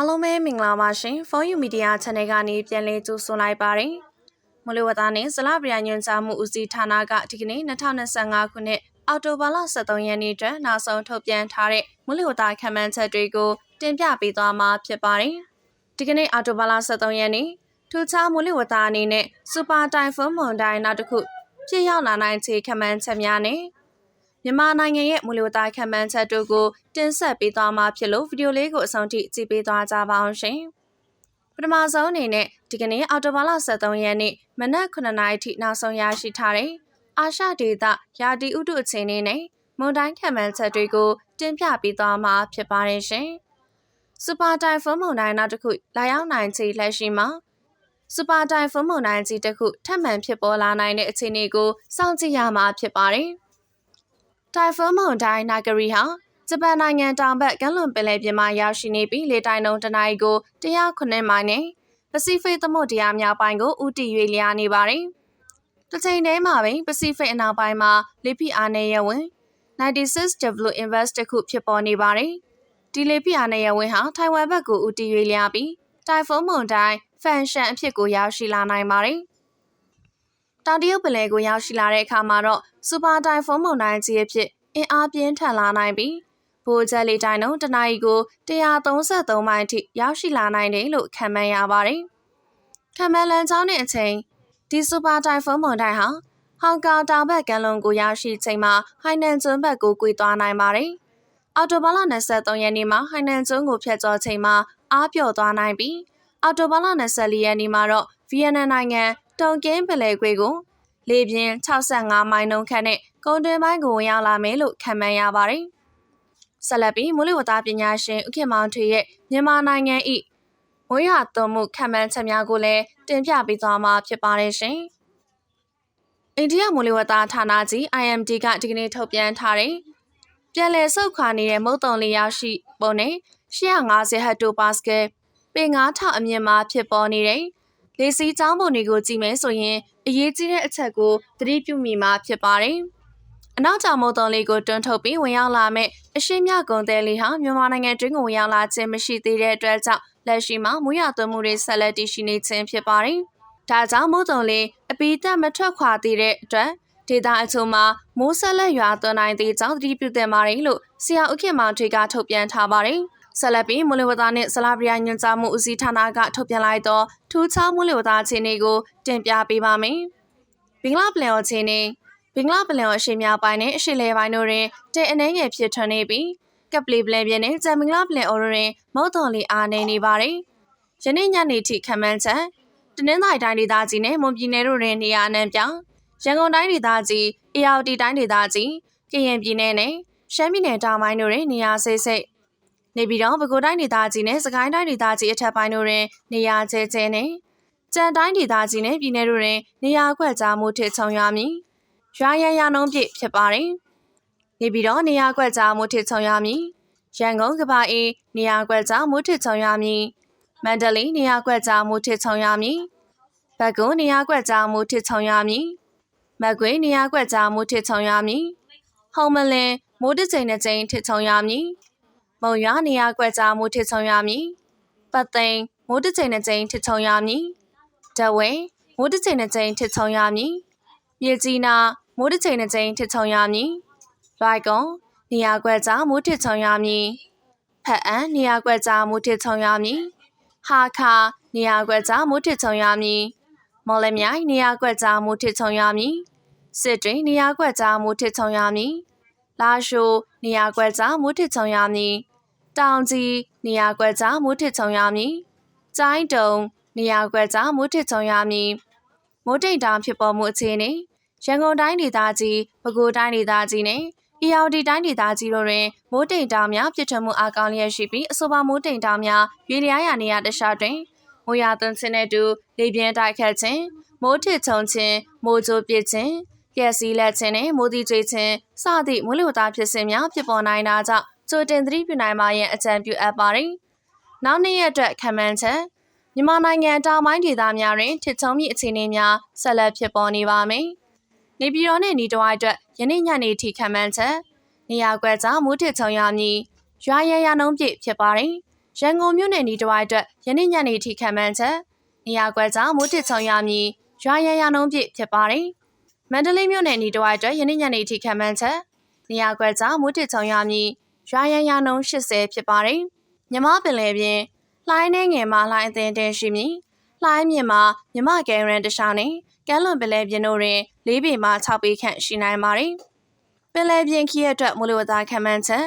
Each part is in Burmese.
အားလုံးပဲမင်္ဂလာပါရှင်။ For You Media Channel ကနေပြန်လည်ကြိုဆိုလိုက်ပါတယ်။မူလဝသနဲ့ဇလပရိယညွန်ကြားမှုဦးစီးဌာနကဒီကနေ့2025ခုနှစ်အောက်တိုဘာလ23ရက်နေ့တွင်နောက်ဆုံးထုတ်ပြန်ထားတဲ့မူလဝသခံမှန်းချက်တွေကိုတင်ပြပေးသွားမှာဖြစ်ပါတယ်။ဒီကနေ့အောက်တိုဘာလ23ရက်နေ့ထူးခြားမူလဝသအနေနဲ့စူပါတိုင်ဖွန်းမွန်တိုင်းနောက်တစ်ခုဖြစ်ရောက်လာနိုင်ခြေခံမှန်းချက်များနဲ့ မြန်မာနိုင်ငံရဲ့မူလဝတ္တခံမှန်းချက်တို့ကိုတင်ဆက်ပေးသွားမှာဖြစ်လို့ဗီဒီယိုလေးကိုအဆုံးထိကြည့်ပေးသွားကြပါအောင်ရှင်။ပထမဆုံးအနေနဲ့ဒီကနေ့အော်တိုဘာလ23ရက်နေ့မနက်9:00နာရီထိနောက်ဆုံးရရှိထားတဲ့အာရှဒေသယာတီဥတုအခြေအနေနဲ့မွန်တိုင်းခံမှန်းချက်တွေကိုတင်ပြပေးသွားမှာဖြစ်ပါတယ်ရှင်။စူပါတိုင်ဖွန်းမုန်တိုင်းနောက်တစ်ခုလာရောက်နိုင်ခြေလက်ရှိမှာစူပါတိုင်ဖွန်းမုန်တိုင်းကြီးတစ်ခုထပ်မံဖြစ်ပေါ်လာနိုင်တဲ့အခြေအနေကိုစောင့်ကြည့်ရမှာဖြစ်ပါတယ်။ တိုင်ဖွန်းမုန်တိုင်းနာဂရီဟာဂျပန်နိုင်ငံတောင်ဘက်ကမ်းလွန်ပင်လယ်ပြင်မှာရောက်ရှိနေပြီးလေတိုက်နှုန်းတနအီကို109မိုင်နဲ့ပစိဖိတ်သမုဒ္ဒရာမြောက်ပိုင်းကိုဦးတည်၍လျာနေပါတယ်။တစ်ချိန်တည်းမှာပဲပစိဖိတ်အနောက်ပိုင်းမှာလေဖိအားနည်းရဝင် 96W Invest တခုဖြစ်ပေါ်နေပါတယ်။ဒီလေဖိအားနည်းရဝင်ဟာထိုင်ဝမ်ဘက်ကိုဦးတည်၍လျာပြီးတိုင်ဖွန်းမုန်တိုင်းဖန်ရှန်အဖြစ်ကိုရောက်ရှိလာနိုင်ပါတယ်။ တောင်တရုတ်ပင်လယ်ကိုရောက်ရှိလာတဲ့အခါမှာတော့စူပါတိုင်ဖွန်းမုန်တိုင်းကြီးအဖြစ်အင်အားပြင်းထန်လာနိုင်ပြီးဘိုးကျက်လေတိုင်းနှုန်းတနအီကို133မိုင်အထိရောက်ရှိလာနိုင်တယ်လို့ခန့်မှန်းရပါတယ်။ခန့်မှန်းလမ်းကြောင်းနဲ့အချိန်ဒီစူပါတိုင်ဖွန်းမုန်တိုင်းဟာဟောင်ကောင်တောင်ဘက်ကမ်းလွန်ကိုရောက်ရှိချိန်မှာဟိုင်နန်ကျွန်းဘက်ကိုကွေသွားနိုင်ပါတယ်။အော်တိုဘာလ23ရက်နေ့မှာဟိုင်နန်ကျွန်းကိုဖျက်ကျော်ချိန်မှာအားပြော့သွားနိုင်ပြီးအော်တိုဘာလ24ရက်နေ့မှာတော့ဗီယက်နမ်နိုင်ငံ တုံကင်းပလဲခွေကိုလေပြင်း65မိုင်နှုန်းခန့်နဲ့ကုန်းတွင်းပိုင်းကိုဝင်ရောက်လာမယ်လို့ခန့်မှန်းရပါတယ်။ဆက်လက်ပြီးမိုးလေဝသပညာရှင်ဥခင်မောင်ထွေရဲ့မြန်မာနိုင်ငံ၏ဝေးရသွမှုခန့်မှန်းချက်များကိုလည်းတင်ပြပေးသွားမှာဖြစ်ပါတယ်ရှင်။အိန္ဒိယမိုးလေဝသဌာနကြီး IMD ကဒီကနေ့ထုတ်ပြန်ထားတဲ့ပြန်လည်ဆုတ်ခွာနေတဲ့မုတ်တုံလေးရောက်ရှိပုံနဲ့150ဟက်တိုပါစကယ်ပေ9000အမြင့်မှာဖြစ်ပေါ်နေတဲ့ လေစီးချောင်းပုံတွေကိုကြည့်မယ်ဆိုရင်အရေးကြီးတဲ့အချက်ကိုသတိပြုမိမှာဖြစ်ပါတယ်။အနောက်ကျမုံတုံလေးကိုတွန်းထုတ်ပြီးဝင်ရောက်လာမဲ့အရှိမြကုံတဲလေးဟာမြန်မာနိုင်ငံတွင်းကိုဝင်ရောက်လာခြင်းမရှိသေးတဲ့အတွက်ကြောင့်လက်ရှိမှာမူရသွင်းမှုတွေဆက်လက်တည်ရှိနေခြင်းဖြစ်ပါတယ်။ဒါကြောင့်မုံတုံလေးအပီတက်မထွက်ခွာသေးတဲ့အတွက်ဒေတာအချို့မှာမိုးဆက်လက်ရွာသွန်းနိုင်သေးကြောင်းသတိပြုသင့်ပါတယ်လို့ဆရာဥခင်မောင်ထွေကထုတ်ပြန်ထားပါတယ်။ ဆက်လက်ပြီးမူလဝသနှင့်ဇလာပရိယညွှန်ကြားမှုဦးစီးဌာနကထုတ်ပြန်လိုက်သောထူးခြားမူလဝသအခြေအနေကိုတင်ပြပေးပါမယ်။ဘင်္ဂလားပလင်အခြေအနေဘင်္ဂလားပလင်အရှေ့မြောက်ပိုင်းနဲ့အရှေ့လယ်ပိုင်းတို့တွင်တဲအနှဲငယ်ဖြစ်ထွန်းနေပြီးကပ်ပလီပလင်ပြင်းနဲ့ဂျမ်ဘင်္ဂလားပလင်အိုတွင်မုတ်တုံလီအားနေနေပါတယ်။ယနေ့ညနေထိခံမှန်းချက်တနင်္သာရီတိုင်းဒေသကြီးနဲ့မွန်ပြည်နယ်တို့တွင်နေရာအနှံ့ပြောင်းရန်ကုန်တိုင်းဒေသကြီးအေရဝတီတိုင်းဒေသကြီးကရင်ပြည်နယ်နဲ့ရှမ်းပြည်နယ်တောင်ပိုင်းတို့တွင်နေရာစိတ်စိတ် နေပြည်တော်ပဲခူးတိုင်းဒေသကြီးနဲ့စကိုင်းတိုင်းဒေသကြီးအထက်ပိုင်းတို့တွင်နေရာကျဲကျဲနဲ့ကြံတိုင်းဒေသကြီးနဲ့ပြည်내တို့တွင်နေရာခွက်ကြားမှုထစ်ချုံရမည်။ရွာရန်ရနှုံးပြည့်ဖြစ်ပါတယ်။နေပြည်တော်နေရာခွက်ကြားမှုထစ်ချုံရမည်။ရန်ကုန်ကဘာအေးနေရာခွက်ကြားမှုထစ်ချုံရမည်။မန္တလေးနေရာခွက်ကြားမှုထစ်ချုံရမည်။ဘက်ကုန်းနေရာခွက်ကြားမှုထစ်ချုံရမည်။မကွေးနေရာခွက်ကြားမှုထစ်ချုံရမည်။ဟုံမလင်းမိုးတချိန်နဲ့ချိန်ထစ်ချုံရမည်။ မုံရွာနေရာကွက်ကြားမှုထစ်ချုံရမည်ပတ်သိန်းမိုးတစ်ချိန်တစ်ချိန်ထစ်ချုံရမည်တဝဲမိုးတစ်ချိန်တစ်ချိန်ထစ်ချုံရမည်မြေကြီးနာမိုးတစ်ချိန်တစ်ချိန်ထစ်ချုံရမည်လွိုက်ကုံနေရာကွက်ကြားမိုးထစ်ချုံရမည်ဖက်အံနေရာကွက်ကြားမိုးထစ်ချုံရမည်ဟာခါနေရာကွက်ကြားမိုးထစ်ချုံရမည်မော်လမြိုင်နေရာကွက်ကြားမိုးထစ်ချုံရမည်စစ်တွင်နေရာကွက်ကြားမိုးထစ်ချုံရမည်လာရှိုနေရာကွက်ကြားမိုးထစ်ချုံရမည် တောင်ကြီးနေရာကွက်ကြားမိုးထစ်ချုံရမည်။ကျိုင်းတုံနေရာကွက်ကြားမိုးထစ်ချုံရမည်။မိုးတိတ်တောင်ဖြစ်ပေါ်မှုအခြေအနေရန်ကုန်တိုင်းဒေသကြီးပဲခူးတိုင်းဒေသကြီးနဲ့အီယော်ဒီတိုင်းဒေသကြီးတို့တွင်မိုးတိမ်တောင်များပြစ်ထမှုအကောင်လျက်ရှိပြီးအဆိုပါမိုးတိမ်တောင်များရွေလျားရာနေရာတခြားတွင်မိုးရွာသွန်းခြင်းနဲ့တူလေပြင်းတိုက်ခတ်ခြင်းမိုးထစ်ချုံခြင်းမိုးကြိုးပစ်ခြင်းလျက်စီးလက်ခြင်းနဲ့မိုးသီးကျွေးခြင်းစသည့်မိုးလေဝသဖြစ်စဉ်များဖြစ်ပေါ်နိုင်တာကြောင့် ကြိုတင်သတိပြုနိုင်ပါရန်အကြံပြုအပ်ပါတယ်။နောက်နေ့ရက်အတွက်ခံမှန်းချက်မြန်မာနိုင်ငံတောင်ပိုင်းဒေသများတွင်ထစ်ချုံမြစ်အခြေအနေများဆက်လက်ဖြစ်ပေါ်နေပါမယ်။နေပြည်တော်နှင့်နီတဝိုက်အတွက်ယနေ့ညနေထိခံမှန်းချက်နေရာကွက်ကြားမူးထစ်ချုံရမည်ရွာရရနှုံးပြည့်ဖြစ်ပါတယ်။ရန်ကုန်မြို့နယ်နီးတဝိုက်အတွက်ယနေ့ညနေထိခံမှန်းချက်နေရာကွက်ကြောင့်မိုးတစ်ချုံရမည်ရွာရန်ရနှုံးပြည့်ဖြစ်ပါတယ်။မန္တလေးမြို့နယ်နီးတဝိုက်အတွက်ယနေ့ညနေထိခံမှန်းချက်နေရာကွက်ကြောင့်မိုးတစ်ချုံရမည် ရွာရန်ရနှုံး80ဖြစ်ပါတယ်။မြမပင်လယ်ပြင်လှိုင်းနှဲငယ်မှာလှိုင်းအသင်းတင်ရှိမည်လှိုင်းမြင့်မှာမြမကဲရန်တခြားနဲ့ကဲလွန်ပင်လယ်ပြင်တို့တွင်၄ပေမှ6ပေခန့်ရှိနိုင်ပါတယ်။ပင်လယ်ပြင်ခီးရအတွက်မိုးလေဝသခံမှန်းချက်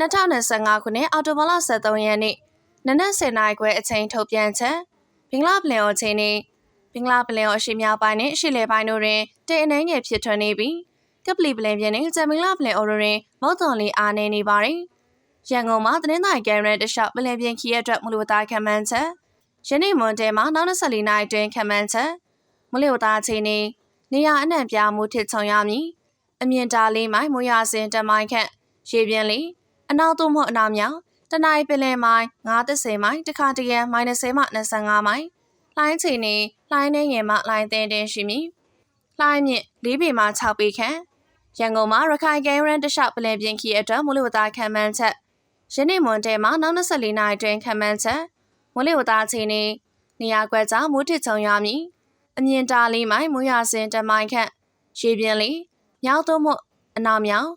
2025ခုနှစ်အောက်တိုဘာလ23ရက်နေ့နနက်10:00နာရီခွဲအချိန်ထုတ်ပြန်ချက်ဘင်္ဂလားပလင်အော်ချိန်နေ့ဘင်္ဂလားပလင်အော်အရှေ့မြောက်ပိုင်းနဲ့အရှေ့လယ်ပိုင်းတို့တွင်တိမ်အနှဲငယ်ဖြစ်ထွန်းနေပြီး ကပလီပလင်ပြင်နဲ့ဂျမင်္ဂလာပလင်အော်တို့တွင်မုတ်သွန်လေးအားနေနေပါတယ်။ရန်ကုန်မှာသတင်းတိုင်းကဲရန်တလျှောက်ပလင်ပြင်ခီးရအတွက်မိုးလေဝသခံမှန်းချက်ယနေ့မွန်တဲမှာနောက်24နာရီတွင်ခံမှန်းချက်မလျော်သားချိန်နေနေရအနှံ့ပြားမှုထစ်ချုံရမည်အမြင့်တာလေးမိုင်မွေရစင်တမိုင်ခန့်ရေပြင်းလေးအနောက်သို့မဟုတ်အနောက်မြောက်တနင်္ပင်လယ်မိုင်930မိုင်တခါတရံ -30 မှ25မိုင်လှိုင်းချိန်နေလှိုင်းနေငယ်မှလှိုင်းတင်းတင်းရှိမည်လှိုင်းမြင့်၄ပေမှ6ပေခန့် ရန်ကုန်မှာရခိုင်ကဲရန်တလျှောက်ပလင်ပြင်ခီအတွက်မိုးလေဝသခံမှန်းချက်ယနေ့မွန်တဲမှာနောက်24နာရီတွင်ခံမှန်းချက်မိုးလေဝသချိန်နေနေရာကွက်ကြောင့်မိုးထစ်ချုံရမည်အမြင့်တာလေးမိုင်မိုးရစင်တမိုင်ခန့်ရေပြင်းလေးမြောက်သို့မဟုတ်အနောက်မြောက်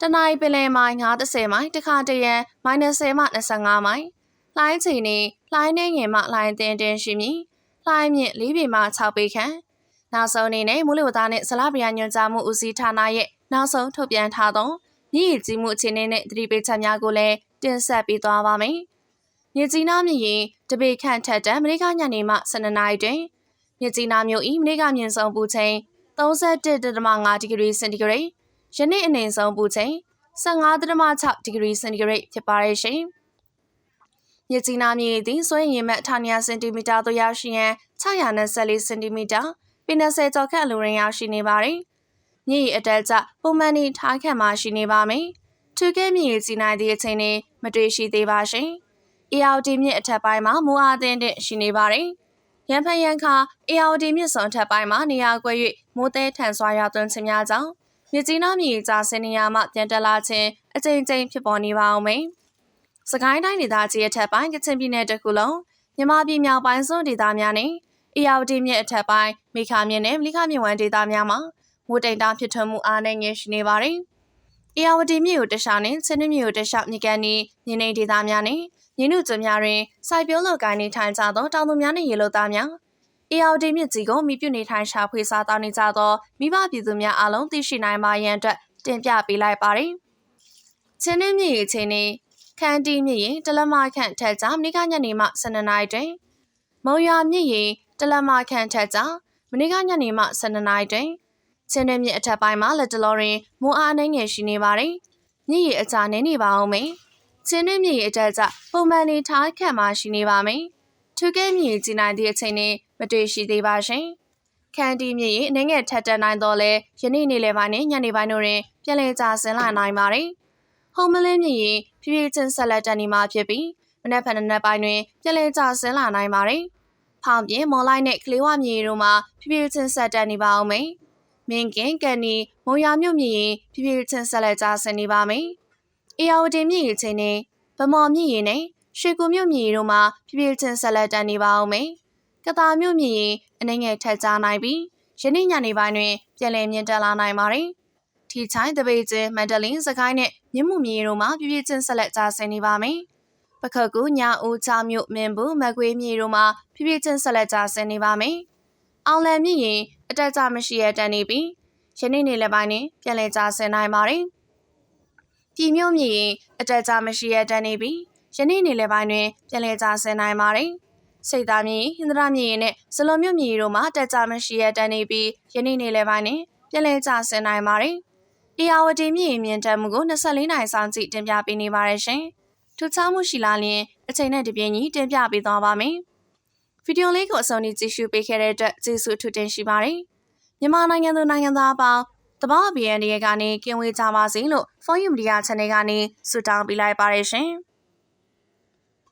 တနင်္ပင်လယ်မိုင်90မိုင်တခါတရံ -30 မှ25မိုင်လှိုင်းချိန်နေလှိုင်းနေငယ်မှလှိုင်းတင်းတင်းရှိမည်လှိုင်းမြင့်၄ပေမှ6ပေခန့်နောက်ဆုံးအနေနဲ့မိုးလေဝသနဲ့ဇလဗေယညွှန်ကြားမှုဦးစီးဌာနရဲ့ နောက်ဆုံးထုတ်ပြန်ထားသောမြည်ရည်ကြီးမှုအခြေအနေနဲ့သတိပေးချက်များကိုလည်းတင်ဆက်ပေးသွားပါမယ်။မြစ်ကြီးနားမြစ်ရင်တပေခန့်ထက်တန်မနေ့ကညနေမှ12နာရီတွင်မြစ်ကြီးနားမြို့၏မနေ့ကမြင့်ဆုံးပူချိန်31.5ဒီဂရီစင်တီဂရိတ်ယနေ့အနည်းဆုံးပူချိန်15.6ဒီဂရီစင်တီဂရိတ်ဖြစ်ပါရဲ့ရှင်။မြစ်ကြီးနားမြေသည်စွမ်းရည်မှတ်1000စင်တီမီတာသို့ရောက်ရှိရန်624စင်တီမီတာပင်20ကျော်ခန့်အလိုရင်းရောက်ရှိနေပါတယ်။ မြေအတက်ကျပုံမှန်နေထားခံမှရှိနေပါမယ်။ထူကဲမြေကြီးနိုင်သည့်အချိန်နဲ့မတွေ့ရှိသေးပါရှင်။ ARD မြစ်အထက်ပိုင်းမှာမိုးအားသင်းတဲ့ရှိနေပါတယ်။ရန်ဖန်ရန်ခါ ARD မြစ်စုံထက်ပိုင်းမှာနေရာကွက်၍မိုးသေးထန်စွာရွာသွန်းခြင်းများကြောင့်မြစ်ကြီးနားမြေကြာစင်နေရာမှပြန်တက်လာခြင်းအကြိမ်ကြိမ်ဖြစ်ပေါ်နေပါအောင်မယ်။စကိုင်းတိုင်းဒေသကြီးအထက်ပိုင်းကချင်ပြည်နယ်တခုလုံးမြမပြည်မြောက်ပိုင်းစွန်းဒေသများနဲ့အေယာဝတီမြစ်အထက်ပိုင်းမိခါမြစ်နဲ့မလိခမြစ်ဝမ်းဒေသများမှာ မိုးတိမ်တောင်ဖြစ်ထွန်းမှုအားနည်းငယ်ရှိနေပါတယ်။အေယာဝတီမြစ်ကိုတခြားနဲ့ချင်းနှမြစ်ကိုတခြားမြစ်ကန်ဤမြင်းနေဒေသများနဲ့မြင်းနုကျွများတွင်စိုက်ပျိုးလုပ်ကိုင်နေထိုင်ကြသောတောင်သူများနှင့်ရေလိုသားများအေယာဝတီမြစ်ကြီးကိုမိပြုနေထိုင်ရှာဖွေစားတောင်းနေကြသောမိဘပြည်သူများအားလုံးသိရှိနိုင်ပါရန်အတွက်တင်ပြပေးလိုက်ပါတယ်။ချင်းနှမြစ်ရေချင်းနေခန်းတီးမြစ်ရင်တလမခန့်ထက်ကြမနေ့ကညနေမှ12နာရီတွင်မုံရွာမြစ်ရင်တလမခန့်ထက်ကြမနေ့ကညနေမှ12နာရီတွင် ချင်းနှမြစ်အထက်ပိုင်းမှာလက်တလောတွင်မိုးအားအနှဲငယ်ရှိနေပါတယ်။မြစ်ရေအကြနေနေပါအောင်မယ်။ချင်းနှမြစ်ရေအထက်ကြပုံမှန်နေထားခန့်မှရှိနေပါမယ်။ထူးကဲမြစ်ကြီးနိုင်သည့်အချိန်နဲ့မတွေ့ရှိသေးပါရှင်။ခန်းတီမြစ်ရင်အနေငယ်ထက်တက်နိုင်တော့လဲယနေ့နေ့လယ်ပိုင်းနဲ့ညနေပိုင်းတို့တွင်ပြန်လည်ကျဆင်းလာနိုင်ပါတယ်။ဟုံးမလင်းမြစ်ရင်ဖြည်းဖြည်းချင်းဆက်လက်တက်နေမှာဖြစ်ပြီးမနက်ဖြန်နက်ပိုင်းတွင်ပြန်လည်ကျဆင်းလာနိုင်ပါတယ်။ဖောင်ပြင်းမော်လိုက်နဲ့ကလေးဝမြေတို့မှာဖြည်းဖြည်းချင်းဆက်တက်နေပါအောင်မယ်။ မင်းကင်ကန်နီမုံရမြို့မြစ်ရင်ဖြည်းဖြည်းချင်းဆက်လက်ကျဆင်းနေပါမယ်။အေယာဝတီမြစ်ရင်ချင်းနဲ့ဗမော်မြစ်ရင်နဲ့ရွှေကူမြို့မြစ်တို့မှာဖြည်းဖြည်းချင်းဆက်လက်တက်နေပါအောင်မယ်။ကတာမြို့မြင့်ရင်အနှိမ့်ငယ်ထက်ကြားနိုင်ပြီးယနေ့ညနေပိုင်းတွင်ပြည်လည်မြင့်တက်လာနိုင်ပါတယ်။ထီချိုင်းတပိတ်ကျင်းမန္တလေးစကိုင်းနဲ့မြင်းမှုမြေတို့မှာပြပြချင်းဆက်လက်ကြားဆင်းနေပါမယ်။ပခတ်ကူညာဦးချမြို့မင်းဘူးမကွေးမြေတို့မှာပြပြချင်းဆက်လက်ကြားဆင်းနေပါမယ်။ အောင်လံမြင့်ရင်အတက်ကြမရှိရတန်နေပြီးယနေ့နေ့လည်းပိုင်းတွင်ပြည်လည်ကြားဆင်းနိုင်ပါတယ်။ပြည်မြို့မြေရင်အတက်ကြမရှိရတန်နေပြီးယနေ့နေ့လည်းပိုင်းတွင်ပြည်လည်ကြားဆင်းနိုင်ပါတယ်။စိတ်သားမြေဟင်္ဒရာမြေနဲ့ဇလွန်မြို့မြေတို့မှာတက်ကြမရှိရတန်နေပြီးယနေ့နေ့လယ်ပိုင်းနဲ့ပြည်လဲကျဆင်းနိုင်ပါတယ်။အေယာဝတီမြေမြင့်တက်မှုကို24နိုင်ဆောင်ကြည့်တင်ပြပေးနေပါတယ်ရှင်။ထူးခြားမှုရှိလာရင်အချိန်နဲ့တပြေးညီတင်ပြပေးသွားပါမယ်။ ဗီဒီယိုလေးကိုအဆုံးထိကြည့်ရှုပေးခဲ့တဲ့အတွက်ကျေးဇူးထူးတင်ရှိပါတယ်။မြန်မာနိုင်ငံသူနိုင်ငံသားအပေါင်းတဘာဘီအန်ဒီရဲ့ကနေကင်ဝေးကြပါစေလို့ For You Media Channel ကနေဆုတောင်းပေးလိုက်ပါတယ်ရှင်။